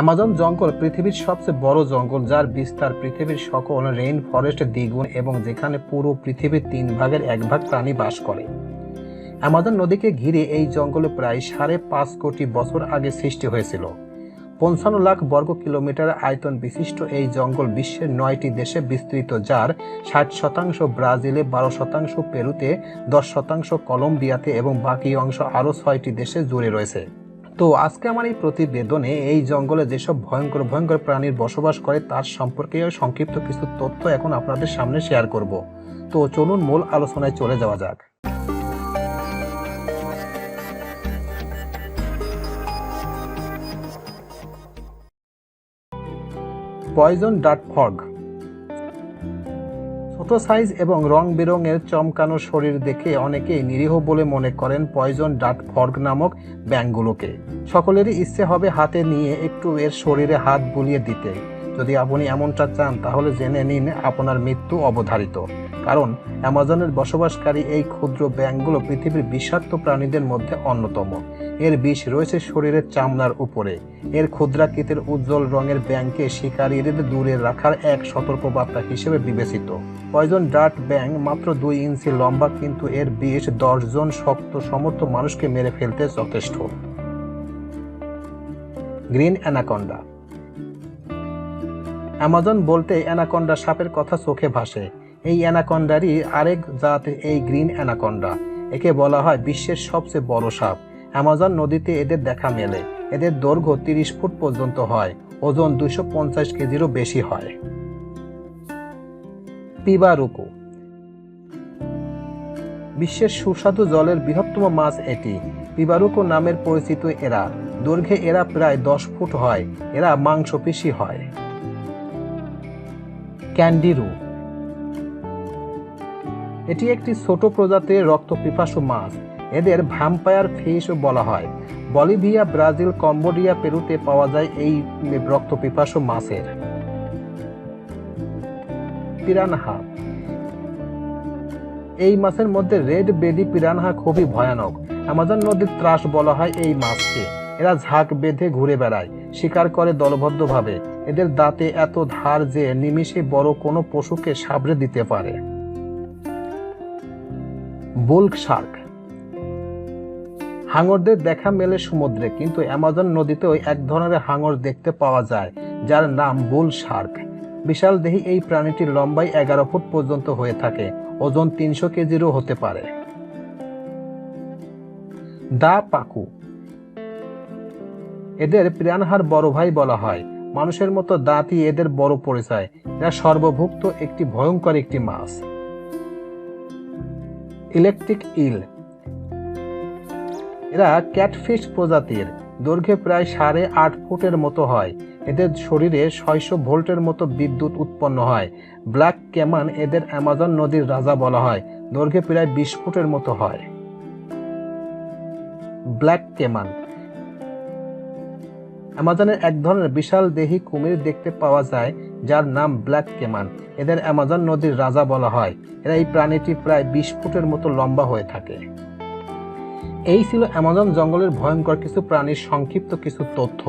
Amazon জঙ্গল পৃথিবীর সবচেয়ে বড় জঙ্গল, যার বিস্তার পৃথিবীর সকল রেইন ফরেস্ট দ্বিগুণ এবং যেখানে পুরো পৃথিবীর তিন ভাগের এক ভাগ প্রাণী বাস করে। অ্যামাজন নদীকে ঘিরে এই জঙ্গলে প্রায় সাড়ে পাঁচ কোটি বছর আগে সৃষ্টি হয়েছিল। পঞ্চান্ন লাখ বর্গ কিলোমিটার আয়তন বিশিষ্ট এই জঙ্গল বিশ্বের নয়টি দেশে বিস্তৃত, যার ষাট শতাংশ ব্রাজিলে, বারো শতাংশ পেরুতে, দশ শতাংশ কলম্বিয়াতে এবং বাকি অংশ আরও ছয়টি দেশে জুড়ে রয়েছে। তো আজকে আমার এই প্রতিবেদনে এই জঙ্গলে যেসব ভয়ঙ্কর ভয়ঙ্কর প্রাণীর বসবাস করে, তার সম্পর্কে সংক্ষিপ্ত কিছু তথ্য এখন আপনাদের সামনে শেয়ার করব। তো চলুন মূল আলোচনায় চলে যাওয়া যাক। পয়জন ডাট ফগ ছোট সাইজ এবং রং বেরঙের চমকানো শরীর দেখে অনেকেই নিরীহ বলে মনে করেন পয়জন ডাট ফর্গ নামক ব্যাঙগুলোকে। সকলেরই ইচ্ছে হবে হাতে নিয়ে একটু এর শরীরে হাত বুলিয়ে দিতে। যদি আপনি এমনটা চান, তাহলে জেনে নিন আপনার মৃত্যু অবধারিত। কারণ, অ্যামাজনের বসবাসকারী এই ক্ষুদ্র ব্যাঙগুলো পৃথিবীর বিষাক্ত প্রাণীদের মধ্যে অন্যতম। এর বিষ রয়েছে শরীরের চামড়ার উপরে। এর ক্ষুদ্রাকৃতির উজ্জ্বল রঙের ব্যাংকে শিকারীদের দূরে রাখার এক সতর্কবার্তা হিসেবে বিবেচিত। পয়জন ডার্ট ব্যাং মাত্র দুই ইঞ্চি লম্বা, কিন্তু এর বিষ দশজন শক্ত, সমর্থ মানুষকে মেরে ফেলতে যথেষ্ট। গ্রিন অ্যানাকন্ডা অ্যামাজন বলতে অ্যানাকন্ডা সাপের কথা চোখে ভাসে। এই অ্যানাকন্ডারই আরেক জাত এই গ্রিন অ্যানাকন্ডা। একে বলা হয় বিশ্বের সবচেয়ে বড় সাপ। অ্যামাজন নদীতে এদের দেখা মেলে। এদের দৈর্ঘ্য তিরিশ ফুট পর্যন্ত হয়। ওজন দুশো পঞ্চাশ কেজিরও বেশি হয়। পিবারুকু। বিশ্বের সুস্বাদু জলের বৃহত্তম মাছ এটি। পিবারুকু নামের পরিচিত এরা। দৈর্ঘ্যে এরা প্রায় দশ ফুট হয়। এরা মাংসপেশী হয়। ক্যান্ডিরু। এটি একটি ছোট প্রজাতির রক্তপিপাসু মাছ। এদের ভ্যাম্পায়ার ফিশ বলা হয়। বলিভিয়া, ব্রাজিল, কম্বোডিয়া, পেরুতে পাওয়া যায় এই রক্তপিপাসু মাছের। পিরানহা। এই মাছের মধ্যে রেড বেডি পিরানহা খুবই ভয়ানক। আমাজন নদীর ত্রাস বলা হয় এই মাছকে। এরা ঝাঁক বেঁধে ঘুরে বেড়ায়, শিকার করে দলবদ্ধভাবে। এদের দাঁতে এত ধার যে নিমিষে বড় কোনো পশুকে সাবড়ে দিতে পারে। বুল্ক শার্ক। হাঙরদের দেখা মেলে সমুদ্রে, কিন্তু অ্যামাজন নদীতেও এক ধরনের হাঙর দেখতে পাওয়া যায়, যার নাম বুল শার্ক। বিশাল দেহি এই প্রাণীটির লম্বাই এগারো ফুট পর্যন্ত হয়ে থাকে, ওজন তিনশো কেজিরও হতে পারে। দা পাকু। এদের প্রাণহার বড় ভাই বলা হয়। মানুষের মতো দাঁতই এদের বড় পরিচয়। এরা সর্বভুক্ত একটি ভয়ঙ্কর একটি মাছ। ইলেকট্রিক ইল। এরা ক্যাটফিশ প্রজাতির। দৈর্ঘ্যে প্রায় সাড়ে আট ফুটের মতো হয়। এদের শরীরে ছয়শো ভোল্টের মতো বিদ্যুৎ উৎপন্ন হয়। ব্ল্যাক ক্যামান এদের অ্যামাজন নদীর রাজা বলা হয়। দৈর্ঘ্যে প্রায় বিশ ফুটের মতো হয়। Black caiman. অ্যামাজনের এক ধরনের বিশাল দেহি কুমির দেখতে পাওয়া যায়, যার নাম ব্ল্যাক কেমান। এদের অ্যামাজন নদীর রাজা বলা হয়। এরা এই প্রাণীটি প্রায় বিশ ফুটের মতো লম্বা হয়ে থাকে। এই ছিল অ্যামাজন জঙ্গলের ভয়ঙ্কর কিছু প্রাণীর সংক্ষিপ্ত কিছু তথ্য।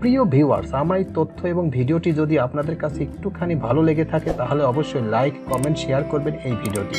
প্রিয় ভিউয়ার্স, আমার এই তথ্য এবং ভিডিওটি যদি আপনাদের কাছে একটুখানি ভালো লেগে থাকে, তাহলে অবশ্যই লাইক, কমেন্ট, শেয়ার করবেন এই ভিডিওটি।